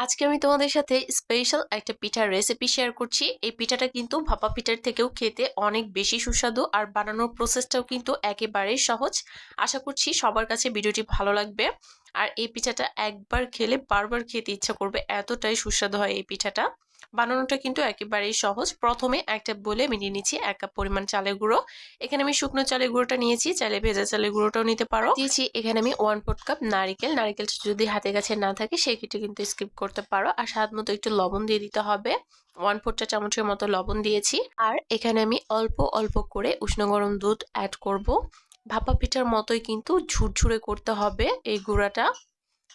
আজকে আমি তোমাদের সাথে স্পেশাল একটা পিঠার রেসিপি শেয়ার করছি। এই পিঠাটা কিন্তু ভাপা পিঠার থেকেও খেতে অনেক বেশি সুস্বাদু আর বানানোর প্রসেসটাও কিন্তু একেবারেই সহজ। আশা করছি সবার কাছে ভিডিওটি ভালো লাগবে। আর এই পিঠাটা একবার খেলে বারবার খেতে ইচ্ছা করবে। এতটাই সুস্বাদু হয় এই পিঠাটা। বানানোটা কিন্তু একেবারেই সহজ। প্রথমে একটা বলে আমি নিয়ে নিচ্ছি এক কাপ পরিমাণ চালের গুঁড়ো। এখানে আমি শুকনো চালের গুঁড়োটা নিয়েছি চালে ভেজা চালের গুঁড়োটাও নিতে পারো। দিয়েছি এখানে আমি ওয়ান ফোর্থ কাপ নারিকেল। নারিকেলটা যদি হাতে কাছে না থাকে সেই ক্ষেত্রে কিন্তু স্কিপ করতে পারো। আর স্বাদ মতো একটু লবণ দিয়ে দিতে হবে। ওয়ান ফোরটা চামচের মতো লবণ দিয়েছি। আর এখানে আমি অল্প অল্প করে উষ্ণ গরম দুধ অ্যাড করব। ভাপা পিঠার মতোই কিন্তু ঝুরঝুরে করতে হবে এই গুঁড়াটা।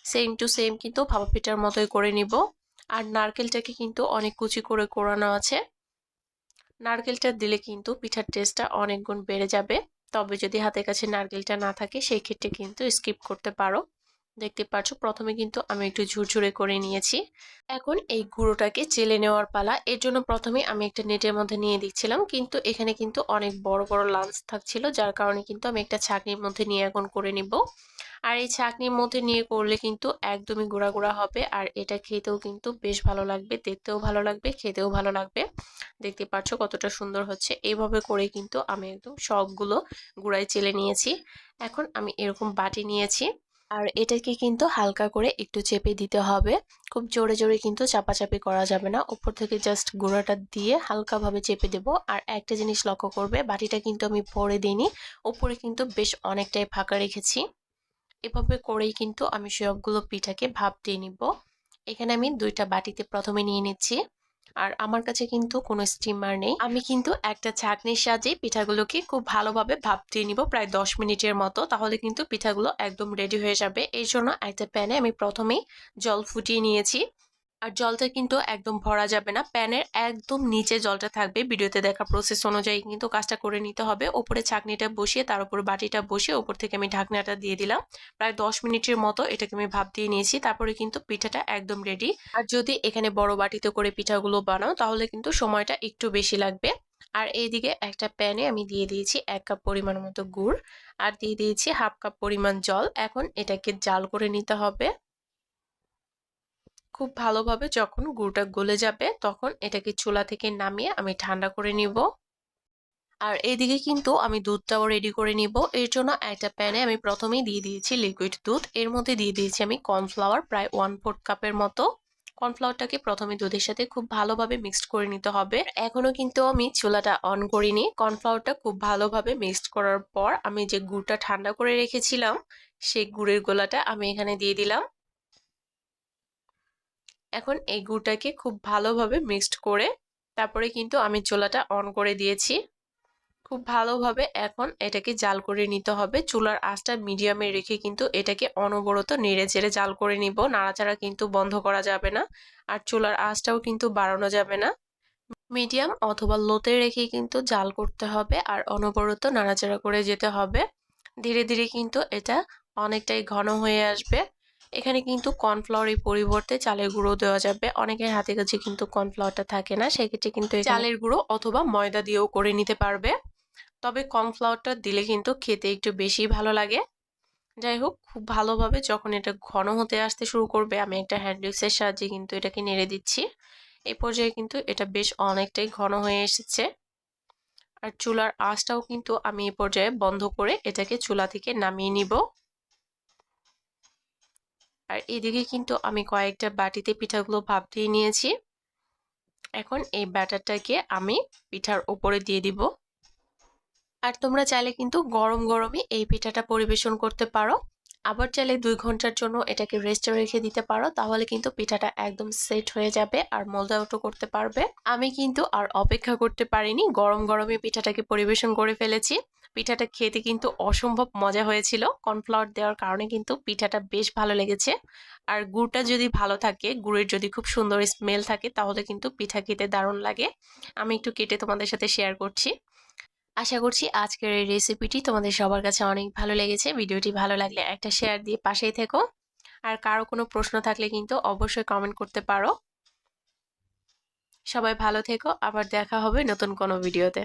সেম টু সেম কিন্তু ভাপা পিঠার মতোই করে নিব। আর নারকেলটাকে কিন্তু অনেক কুচি করে কোরানো আছে। নারকেলটা দিলে কিন্তু পিঠার টেস্টটা অনেক গুণ বেড়ে যাবে। তবে যদি হাতের কাছে নারকেলটা না থাকে, সেই ক্ষেত্রে কিন্তু স্কিপ করতে পারো। দেখতে পাচ্ছ, প্রথমে কিন্তু আমি একটু ঝুরঝুরে করে নিয়েছি। এখন এই গুঁড়োটাকে চেলে নেওয়ার পালা। এর জন্য প্রথমে আমি একটা নেটের মধ্যে নিয়ে দিচ্ছিলাম, কিন্তু এখানে কিন্তু অনেক বড় বড় লাঞ্চ থাকছিল, যার কারণে কিন্তু আমি একটা ছাকনির মধ্যে নিয়ে এখন করে নিব। আর এই ছাকনির মধ্যে নিয়ে করলে কিন্তু একদমই গুঁড়া গুঁড়া হবে। আর এটা খেতেও কিন্তু বেশ ভালো লাগবে, দেখতেও ভালো লাগবে, খেতেও ভালো লাগবে। দেখতে পাচ্ছ কতটা সুন্দর হচ্ছে। এইভাবে করে কিন্তু আমি একদম সবগুলো গুঁড়াই চেলে নিয়েছি। এখন আমি এরকম বাটি নিয়েছি। আর এটাকে কিন্তু হালকা করে একটু চেপে দিতে হবে। খুব জোরে জোরে কিন্তু চাপাচাপি করা যাবে না। উপর থেকে জাস্ট গুঁড়াটা দিয়ে হালকাভাবে চেপে দেব। আর একটা জিনিস লক্ষ্য করবে, বাটিটা কিন্তু আমি ভরে দিইনি। উপরে কিন্তু বেশ অনেকটাই ফাঁকা রেখেছি। এভাবে করেই কিন্তু আমি সবগুলো পিঠাকে ভাপ দিয়ে নিব। এখানে আমি দুইটা বাটিতে প্রথমে নিয়ে নিচ্ছি। আর আমার কাছে কিন্তু কোনো স্টিমার নেই। আমি কিন্তু একটা ছাঁকনির সাহায্যে পিঠাগুলোকে খুব ভালোভাবে ভাপ দিয়ে নিব প্রায় দশ মিনিটের মতো। তাহলে কিন্তু পিঠাগুলো একদম রেডি হয়ে যাবে। এই জন্য একটা প্যানে আমি প্রথমেই জল ফুটিয়ে নিয়েছি। আর জলটা কিন্তু একদম ভরা যাবে না। প্যানের একদম নিচে জলটা থাকবে। ভিডিওতে দেখা প্রসেস অনুযায়ী কিন্তু কাজটা করে নিতে হবে। ওপরে ছাকনিটা বসিয়ে, তার উপর বাটিটা বসিয়ে ওপর থেকে আমি ঢাকনাটা দিয়ে দিলাম। প্রায় দশ মিনিটের মতো এটাকে আমি ভাব দিয়ে নিয়েছি। তারপরে কিন্তু পিঠাটা একদম রেডি আর যদি এখানে বড় বাটিতে করে পিঠাগুলো বানাও, তাহলে কিন্তু সময়টা একটু বেশি লাগবে। আর এইদিকে একটা প্যানে আমি দিয়ে দিয়েছি এক কাপ পরিমাণ মতো গুড়। আর দিয়ে দিয়েছি হাফ কাপ পরিমাণ জল। এখন এটাকে জাল করে নিতে হবে। খুব ভালোভাবে যখন গুড়টা গলে যাবে তখন এটাকে চুলা থেকে নামিয়ে আমি ঠান্ডা করে নিব। আর এদিকে কিন্তু আমি দুধটাও রেডি করে নিব। এর জন্য একটা প্যানে আমি প্রথমেই দিয়ে দিয়েছি লিকুইড দুধ। এর মধ্যে দিয়ে দিয়েছি আমি কর্নফ্লাওয়ার প্রায় ওয়ান ফোর্থ কাপের মতো। কর্নফ্লাওয়ারটাকে প্রথমে দুধের সাথে খুব ভালোভাবে মিক্সড করে নিতে হবে। এখনও কিন্তু আমি চুলাটা অন করিনি। কর্নফ্লাওয়ারটা খুব ভালোভাবে মিক্সড করার পর আমি যে গুড়টা ঠান্ডা করে রেখেছিলাম, সেই গুড়ের গোলাটা আমি এখানে দিয়ে দিলাম। এখন এই গুড়টাকে খুব ভালোভাবে মিক্সড করে তারপরে কিন্তু আমি চোলাটা অন করে দিয়েছি। খুব ভালোভাবে এখন এটাকে জাল করে নিতে হবে। চুলার আঁচটা মিডিয়ামে রেখে কিন্তু এটাকে অনবরত নেড়ে চেড়ে জাল করে নিব। নাড়াচাড়া কিন্তু বন্ধ করা যাবে না আর চুলার আঁচটাও কিন্তু বাড়ানো যাবে না। মিডিয়াম অথবা লোতে রেখে কিন্তু জাল করতে হবে আর অনবরত নাড়াচাড়া করে যেতে হবে। ধীরে ধীরে কিন্তু এটা অনেকটাই ঘন হয়ে আসবে। এখানে কিন্তু কর্নফ্লাওয়ারের পরিবর্তে চালের গুঁড়ো দেওয়া যাবে। অনেকের হাতে কাছে কিন্তু কর্নফ্লাওয়ারটা থাকে না, সেক্ষেত্রে কিন্তু চালের গুঁড়ো অথবা ময়দা দিয়েও করে নিতে পারবে। তবে কর্নফ্লাওয়ারটা দিলে কিন্তু খেতে একটু বেশি ভালো লাগে। যাই হোক, খুব ভালোভাবে যখন এটা ঘন হতে আসতে শুরু করবে, আমি একটা হ্যান্ডউইক্সের সাহায্যে কিন্তু এটাকে নেড়ে দিচ্ছি। এই পর্যায়ে কিন্তু এটা বেশ অনেকটাই ঘন হয়ে এসেছে। আর চুলার আঁচটাও কিন্তু আমি এই পর্যায়ে বন্ধ করে এটাকে চুলা থেকে নামিয়ে নিব। আর এদিকে কিন্তু আমি কয়েকটা বাটিতে পিঠাগুলো ভাপ দিয়ে নিয়েছি। এখন এই ব্যাটারটাকে আমি পিঠার ওপরে দিয়ে দিব। আর তোমরা চাইলে কিন্তু গরম গরমই এই পিঠাটা পরিবেশন করতে পারো। আবার চাইলে দুই ঘণ্টার জন্য এটাকে রেস্টে রেখে দিতে পারো, তাহলে কিন্তু পিঠাটা একদম সেট হয়ে যাবে আর মজাওটো করতে পারবে। আমি কিন্তু আর অপেক্ষা করতে পারিনি, গরম গরমে পিঠাটাকে পরিবেশন করে ফেলেছি। পিঠাটা খেতে কিন্তু অসম্ভব মজা হয়েছিল কর্নফ্লাওয়ার দেওয়ার কারণে কিন্তু পিঠাটা বেশ ভালো লেগেছে। আর গুড়টা যদি ভালো থাকে, গুড়ের যদি খুব সুন্দর স্মেল থাকে, তাহলে কিন্তু পিঠা খেতে দারুণ লাগে। আমি একটু কেটে তোমাদের সাথে শেয়ার করছি। আশা করছি আজকের এই রেসিপিটি তোমাদের সবার কাছে অনেক ভালো লেগেছে। ভিডিওটি ভালো লাগলে একটা শেয়ার দিয়ে পাশেই থেকো। আর কারও কোনো প্রশ্ন থাকলে কিন্তু অবশ্যই কমেন্ট করতে পারো। সবাই ভালো থেকো। আবার দেখা হবে নতুন কোনো ভিডিওতে